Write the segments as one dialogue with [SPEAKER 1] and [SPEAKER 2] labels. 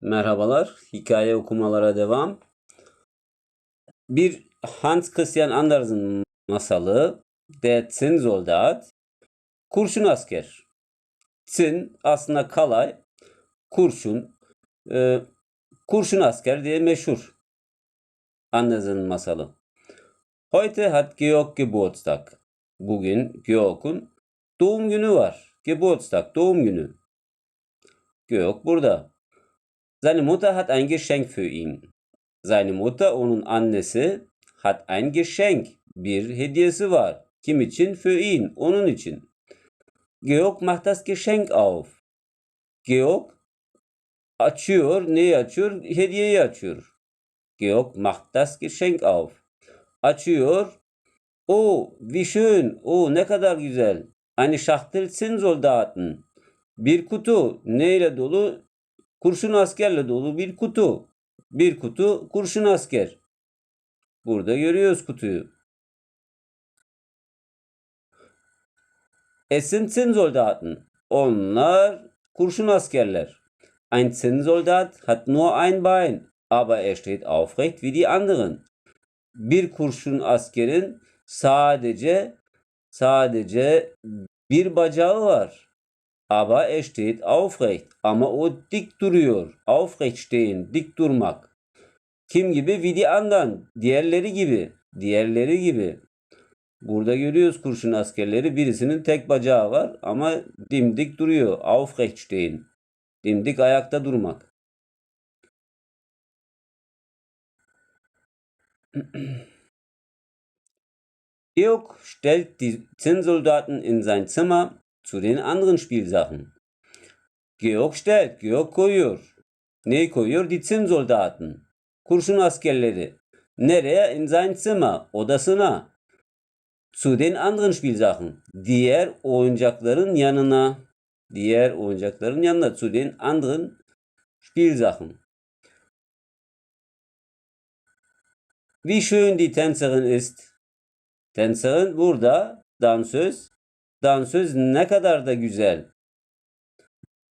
[SPEAKER 1] Merhabalar. Hikaye okumalara devam. Bir Hans Christian Andersen masalı Der Zinnsoldat Kurşun asker. Zinn aslında kalay, kurşun, e, kurşun asker diye meşhur. Andersen'in masalı. Heute hat Georg Geburtstag. Bugün Georg'un doğum günü var. Geburtstag, doğum günü. Georg burada. Seine Mutter hat ein Geschenk für ihn. Seine Mutter, onun annesi, hat ein Geschenk. Bir hediyesi var. Kim için? Für ihn, onun için. Georg macht das Geschenk auf. Georg açıyor. Neyi açıyor? Hediyeyi açıyor. Georg macht das Geschenk auf. Açıyor. Oh, wie schön. Oh, ne kadar güzel. Eine Schachtel Zinnsoldaten. Bir kutu. Neyle dolu? Kurşun askerle dolu bir kutu. Bir kutu kurşun asker. Burada görüyoruz kutuyu. Es sind Zinnsoldaten. Onlar kurşun askerler. Ein Zinnsoldat hat nur ein Bein, aber er steht aufrecht wie die anderen. Bir kurşun askerin sadece sadece bir bacağı var. Aber er steht aufrecht. Ama o dik duruyor. Aufrecht stehen, dik durmak. Kim gibi? Wie die anderen. Diğerleri gibi. Diğerleri gibi. Burada görüyoruz kurşun askerleri. Birisinin tek bacağı var ama dimdik duruyor. Aufrecht stehen. Dimdik ayakta durmak. Georg stellt die Zinnsoldaten in sein Zimmer zu den anderen Spielsachen. Georg stellt, Georg koyuyor. Neyi koyuyor? Die Zinnsoldaten. Kurşun askerleri. Nereye? In sein Zimmer. Odasına. Zu den anderen Spielsachen. Diğer oyuncakların yanına. Diğer oyuncakların yanına. Zu den anderen Spielsachen. Wie schön die Tänzerin ist. Tänzerin burada. Dansöz. Dansöz ne kadar da güzel.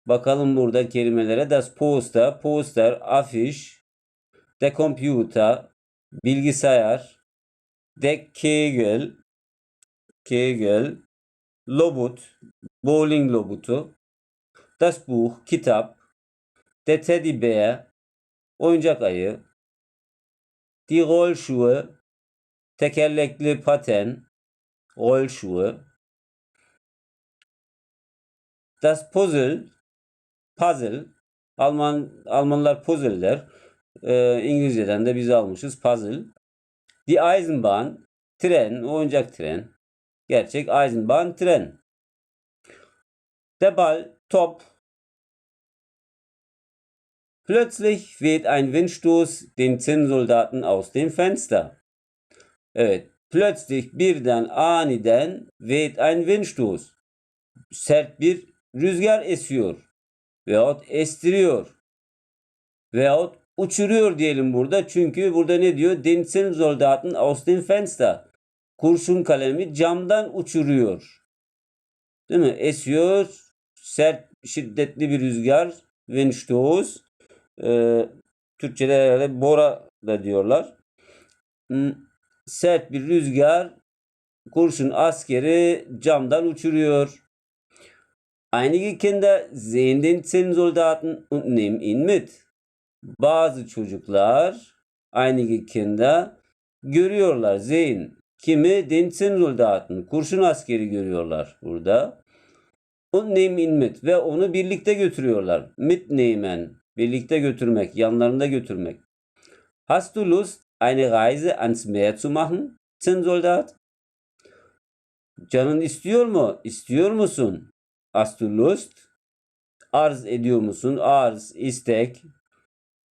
[SPEAKER 1] Bakalım burada kelimelere. Das Poster, Poster, afiş, der Computer, bilgisayar, der Kegel, Kegel, Lobut, bowling lobutu, das Buch, kitap, der Teddybär, oyuncak ayı, die Rollschuhe, tekerlekli paten, Rollschuhe, Das Puzzle, puzzle, Alman Almanlar puzzle der. Ee, İngilizceden de biz almışız puzzle. Die Eisenbahn, tren, oyuncak tren. Gerçek Eisenbahn, tren. Der Ball, top. Plötzlich weht ein Windstoß den Zinnsoldaten aus dem Fenster. Evet, plötzlich birden aniden weht ein Windstoß. Sert bir rüzgar esiyor veyahut estiriyor veyahut uçuruyor diyelim burada. Çünkü burada ne diyor? Den Zinnsoldaten aus dem Fenster. Kurşun kalemi camdan uçuruyor. Değil mi? Esiyor. Sert, şiddetli bir rüzgar. Windstoß. Ee, Türkçe'de herhalde bora da diyorlar. Hmm, Sert bir rüzgar kurşun askeri camdan uçuruyor. Einige Kinder sehen den Zinnsoldaten und nehmen ihn mit. Bazı çocuklar, einige Kinder görüyorlar. Sehen. Kimi? Den Zinnsoldaten. Kurşun askeri görüyorlar burada. Und nehmen ihn mit. Ve onu birlikte götürüyorlar. Mitnehmen. Birlikte götürmek. Yanlarında götürmek. Hast du Lust, eine Reise ans Meer zu machen, Zinnsoldat? Canın istiyor mu? İstiyor musun? Hast du Lust? Arz ediyor musun? Arz, istek.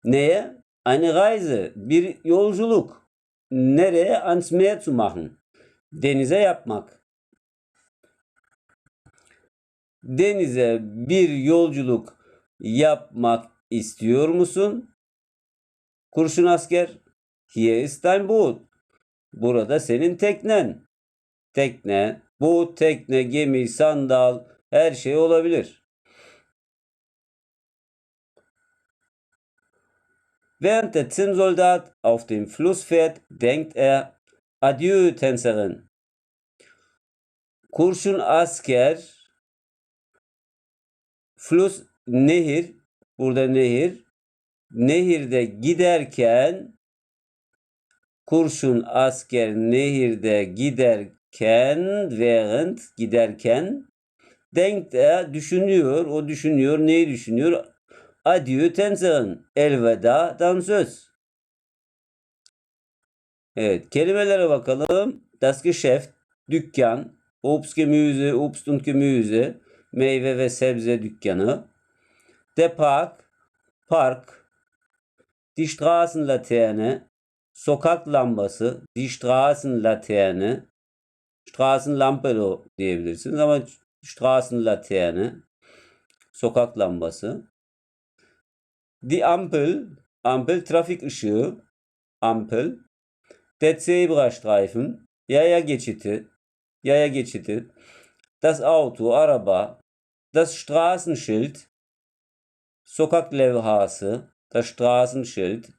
[SPEAKER 1] Neye? Eine Reise, bir yolculuk. Nereye? Ans Meer zu machen. Denize yapmak. Denize bir yolculuk yapmak istiyor musun? Kurşun asker. Hier ist dein Boot. Burada senin teknen. Tekne, bu tekne, gemi, sandal, her şey olabilir. Während der Zinnsoldat auf dem Fluss fährt, denkt er, Adieu, Tänzerin. Kurşun asker, Fluss nehir, burada nehir, nehirde giderken kurşun asker nehirde giderken während giderken denkt er düşünüyor. O düşünüyor. Neyi düşünüyor? Adieu Tänzerin. Elveda dansöz. Evet. Kelimelere bakalım. Das Geschäft. Dükkan. Obst Gemüse. Obst und Gemüse. Meyve ve sebze dükkanı. Der Park. Park. Die Straßenlaterne. Sokak lambası. Die Straßenlaterne. Straßenlampe diyebilirsiniz ama Straßenlaterne. Sokak lambası. Die Ampel. Ampel trafik ışığı. Ampel. Der Zebrastreifen. Yaya geçidi. Yaya geçidi. Das Auto. Araba. Das Straßenschild. Sokak levhası. Das Straßenschild.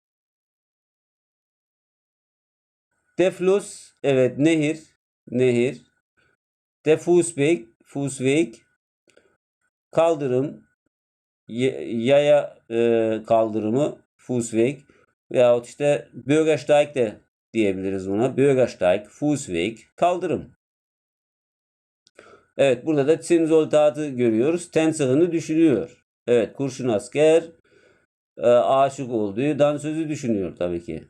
[SPEAKER 1] Der Fluss. Evet nehir. Nehir. Der Fußweg. Fußweg. Kaldırım. Yaya e, kaldırımı. Fußweg. Veyahut işte Bürgersteig de diyebiliriz buna. Bürgersteig. Fußweg. Kaldırım. Evet burada da Zinnsoldat'ı görüyoruz. Tänzerini düşünüyor. Evet kurşun asker e, aşık olduğu dansözü düşünüyor tabii ki.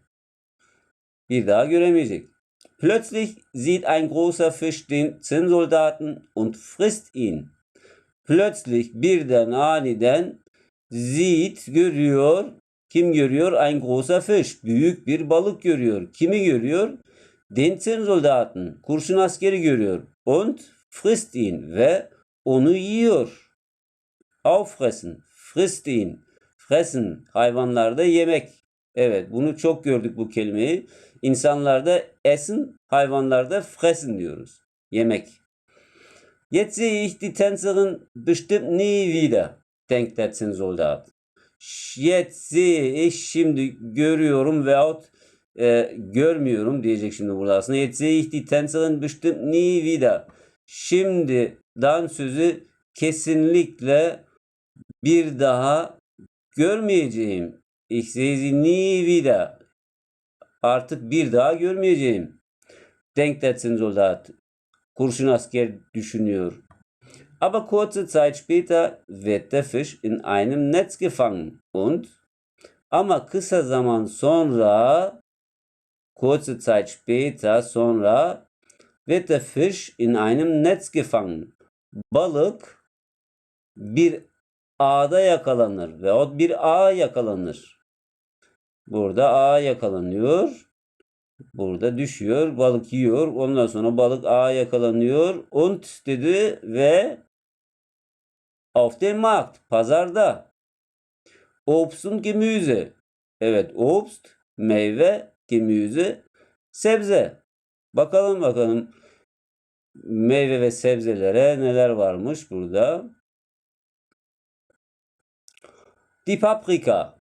[SPEAKER 1] Bir daha göremeyecek. Plötzlich sieht ein großer Fisch den Zinnsoldaten und frisst ihn. Plötzlich birden aniden sieht görüyor. Kim görüyor? Ein großer Fisch. Büyük bir balık görüyor. Kimi görüyor? Den Zinnsoldaten. Kurşun askeri görüyor. Und frisst ihn ve onu yiyor. Auffressen. Frisst ihn. Fressen. Hayvanlarda yemek. Evet bunu çok gördük bu kelimeyi. İnsanlarda essen, hayvanlarda fressen diyoruz. Yemek. Jetzt sehe ich die Tänzerin bestimmt nie wieder, denkt der Zinnsoldat. Jetzt sehe ich şimdi görüyorum veyahut e, görmüyorum diyecek şimdi burada aslında. Jetzt sehe ich die Tänzerin bestimmt nie wieder. Şimdi dansözü kesinlikle bir daha görmeyeceğim. Ich sehe sie nie wieder. Artık bir daha görmeyeceğim. Denkt der Zinnsoldat. Kurşun asker düşünüyor. Aber kurze Zeit später wird der Fisch in einem Netz gefangen und ama kısa zaman sonra kurze Zeit später sonra wird der Fisch in einem Netz gefangen. Balık bir ağda yakalanır veyahut bir ağa yakalanır. Burada ağa yakalanıyor. Burada düşüyor. Balık yiyor. Ondan sonra balık ağa yakalanıyor. Und dedi ve auf dem Markt. Pazarda. Obst und Gemüse. Evet obst, meyve, gemüse, sebze. Bakalım bakalım meyve ve sebzelere neler varmış burada. Die Paprika.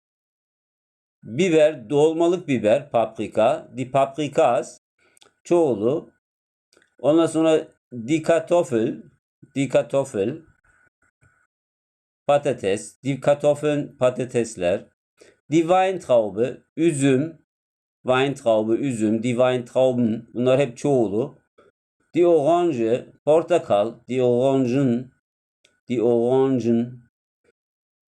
[SPEAKER 1] Biber, dolmalık biber, paprika. Die Paprikas. Çoğulu. Ondan sonra. Die Kartoffel. Patates. Die Kartoffeln, patatesler. Die Weintraube. Üzüm. Weintraube, üzüm. Die Weintrauben. Bunlar hep çoğulu. Die Orange. Portakal. Die Orangen. Die Orangen.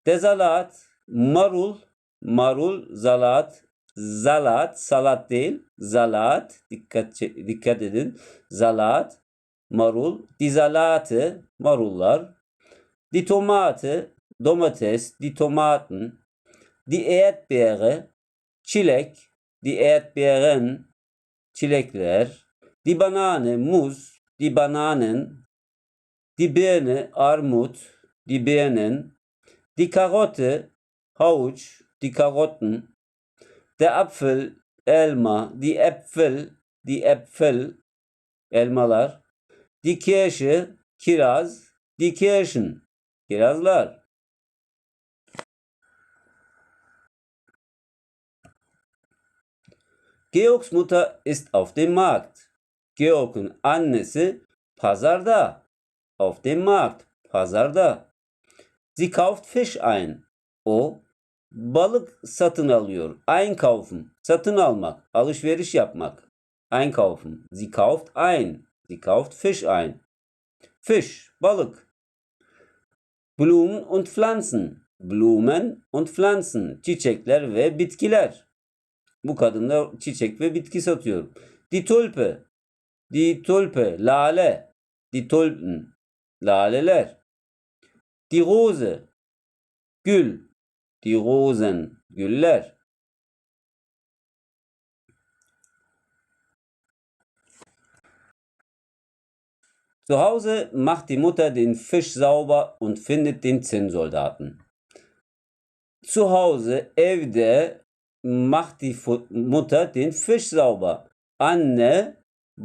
[SPEAKER 1] Der Salat. Marul. Marul, zalat, zalat, salat değil, zalat, dikkat dikkat edin. Zalat, marul, dizalate, marullar. Die Tomate, domates, die Tomaten. Die Erdbeere, çilek, die Erdbeeren, çilekler. Die Banane, muz, die Bananen. Die Birne, armut, die Birnen. Die Karotte, havuç, die Karotten, der Apfel, elma, die Äpfel, die Äpfel, elmalar, die Kirsche, kiraz, die Kirschen, kirazlar. Georgs Mutter ist auf dem Markt. Georg'un annesi pazarda. Auf dem Markt. Pazarda. Sie kauft Fisch ein. O balık satın alıyor. Einkaufen. Satın almak. Alışveriş yapmak. Einkaufen. Sie kauft ein. Sie kauft Fisch ein. Fisch. Balık. Blumen und Pflanzen. Blumen und Pflanzen. Çiçekler ve bitkiler. Bu kadın da çiçek ve bitki satıyor. Die Tulpe. Die Tulpe. Lale. Die Tulpen. Laleler. Die Rose. Gül. Die Rosen. Güller. Zu Hause macht die Mutter den Fisch sauber und findet den Zinnsoldaten. Zu Hause, evde macht die Mutter den Fisch sauber. Anne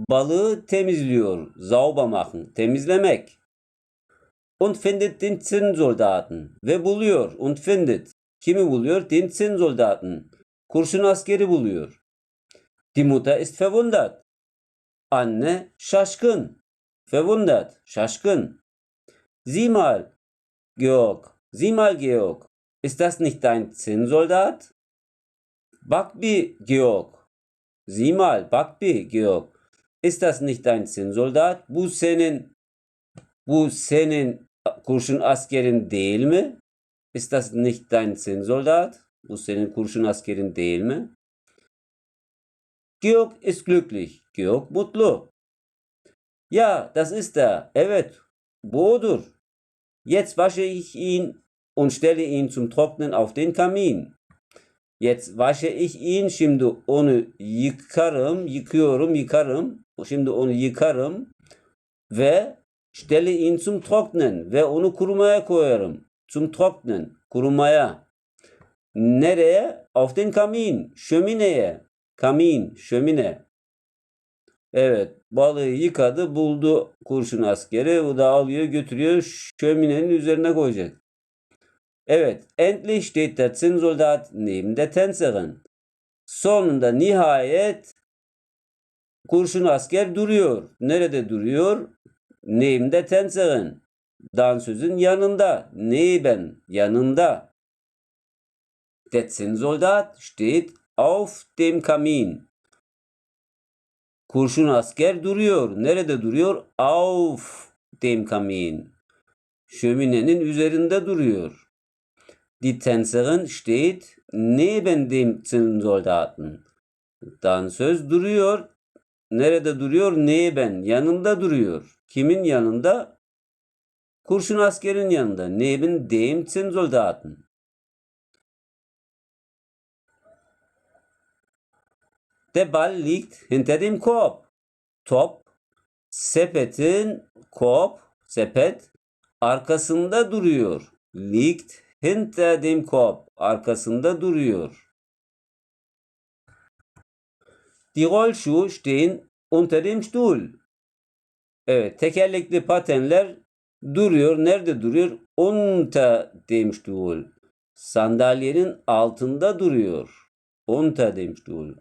[SPEAKER 1] balığı temizliyor. Sauber machen, temizlemek. Und findet den Zinnsoldaten. Ve buluyor und findet. Kimi buluyor? Den Zinnsoldaten. Kurşun askeri buluyor. Die Mutter ist verwundert. Anne şaşkın. Verwundert, şaşkın. Sieh Georg, sieh Georg, ist das nicht dein Zinnsoldat? Bak bir, Georg. Sieh mal, bak bir, Georg. Ist das nicht dein Zinnsoldat? Bu senin, bu senin kurşun askerin değil mi? Ist das nicht dein Zinnsoldat? Bu senin kurşun askerin değil mi? Georg ist glücklich. Georg mutlu. Ja, das ist er. Evet, bu odur. Jetzt wasche ich ihn und stelle ihn zum Trocknen auf den Kamin. Jetzt wasche ich ihn, şimdi onu yıkarım, yıkıyorum, yıkarım. Şimdi onu yıkarım ve stelle ihn zum Trocknen ve onu kurumaya koyarım. Zum Trocknen, kurumaya. Nereye? Auf den Kamin, şömineye. Kamin, şömine. Evet, balığı yıkadı, buldu kurşun askeri. O da alıyor, götürüyor, şöminenin üzerine koyacak. Evet, endlich steht der Zinnsoldat neben der Tänzerin. Sonunda nihayet kurşun asker duruyor. Nerede duruyor? Neben der Tänzerin. Dansözün yanında. Neben, yanında. Der Zinnsoldat steht auf dem Kamin. Kurşun asker duruyor. Nerede duruyor? Auf dem Kamin. Şöminenin üzerinde duruyor. Die Tänzerin steht neben dem Zinnsoldaten. Dansöz duruyor. Nerede duruyor? Neben. Yanında duruyor. Kimin yanında? Kurşun askerin yanında. Neben dem Zinnsoldaten. Der Ball liegt hinter dem Korb. Top, sepetin, Korb, sepet arkasında duruyor. Liegt hinter dem Korb. Arkasında duruyor. Die Rollschuhe stehen unter dem Stuhl. Evet, tekerlekli patenler duruyor. Nerede duruyor? Unter dem Stuhl. Sandalyenin altında duruyor. Unter dem Stuhl.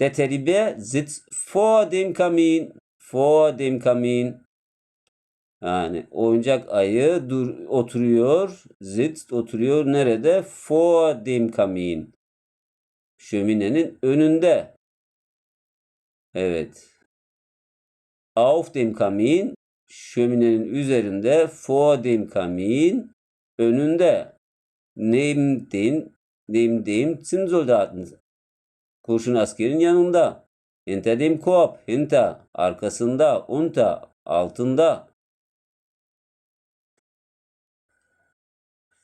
[SPEAKER 1] Der Teddybär sitzt vor dem Kamin. Vor dem Kamin. Yani oyuncak ayı dur, oturuyor. Sitzt oturuyor. Nerede? Vor dem Kamin. Şöminenin önünde. Evet. Auf dem Kamin. Şöminenin üzerinde. Vor dem Kamin. Önünde. Neben den, neben dem Zinnsoldaten. Kurşun askerin yanında. Hinter dem Korb, arkasında, unter, altında.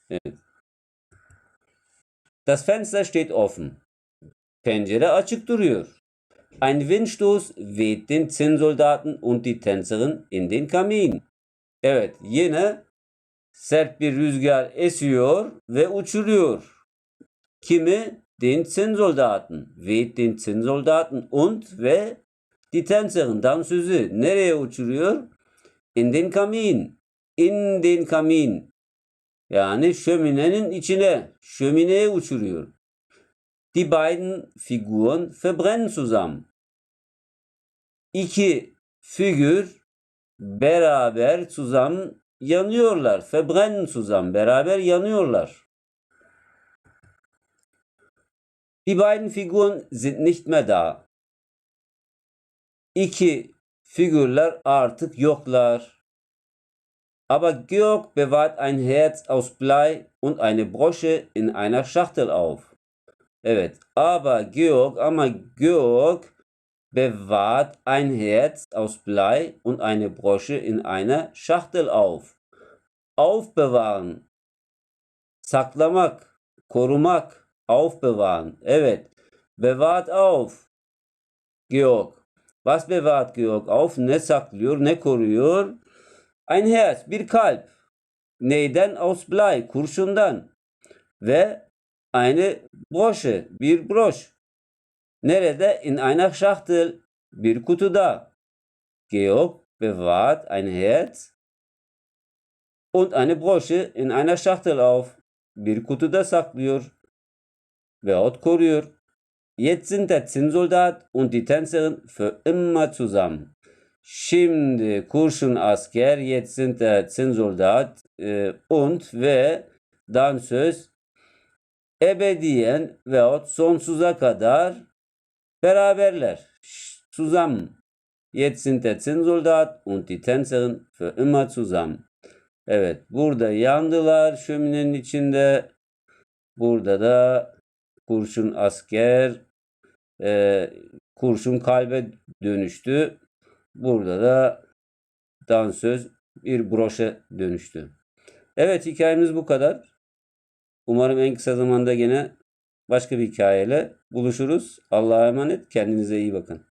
[SPEAKER 1] Evet. Das Fenster steht offen. Pencere açık duruyor. Ein Windstoß weht den Zinnsoldaten und die Tänzerin in den Kamin. Evet, yine sert bir rüzgar esiyor ve uçuruyor. Kimi? Den Zinnsoldaten. Weht den Zinnsoldaten und ve die Tänzerin, dansözü nereye uçuruyor? In den Kamin. In den Kamin. Yani şöminenin içine, şömineye uçuruyor. Die beiden Figuren verbrennen zusammen. İki figür beraber zusammen yanıyorlar. Verbrennen zusammen. Beraber yanıyorlar. Die beiden Figuren sind nicht mehr da. İki figürler artık yoklar. Aber Georg bewahrt ein Herz aus Blei und eine Brosche in einer Schachtel auf. Evet, aber Georg, ama Georg bewahrt ein Herz aus Blei und eine Brosche in einer Schachtel auf. Aufbewahren. Saklamak, korumak, aufbewahren. Evet. Bewahrt auf. Georg. Was bewahrt Georg auf? Ne saklıyor, ne koruyor? Ein Herz, bir kalp. Neyden? Aus Blei, kurşundan. Ve eine Brosche, bir broş. Nerede? In einer Schachtel, bir kutuda. Georg bewahrt ein Herz und eine Brosche in einer Schachtel auf. Bir kutuda saklıyor veyahut koruyor. Jetzt sind der Zinnsoldat und die Tänzerin für immer zusammen. Şimdi kurşun asker, jetzt sind der Zinnsoldat e, und ve dansöz ebediyen veyahut sonsuza kadar beraberler. Zusammen. Jetzt sind der Zinnsoldat und die Tänzerin für immer zusammen. Evet, burada yandılar şöminenin içinde. Burada da kurşun asker, e, kurşun kalbe dönüştü. Burada da dansöz bir broşa dönüştü. Evet hikayemiz bu kadar. Umarım en kısa zamanda gene başka bir hikayeyle buluşuruz. Allah'a emanet. Kendinize iyi bakın.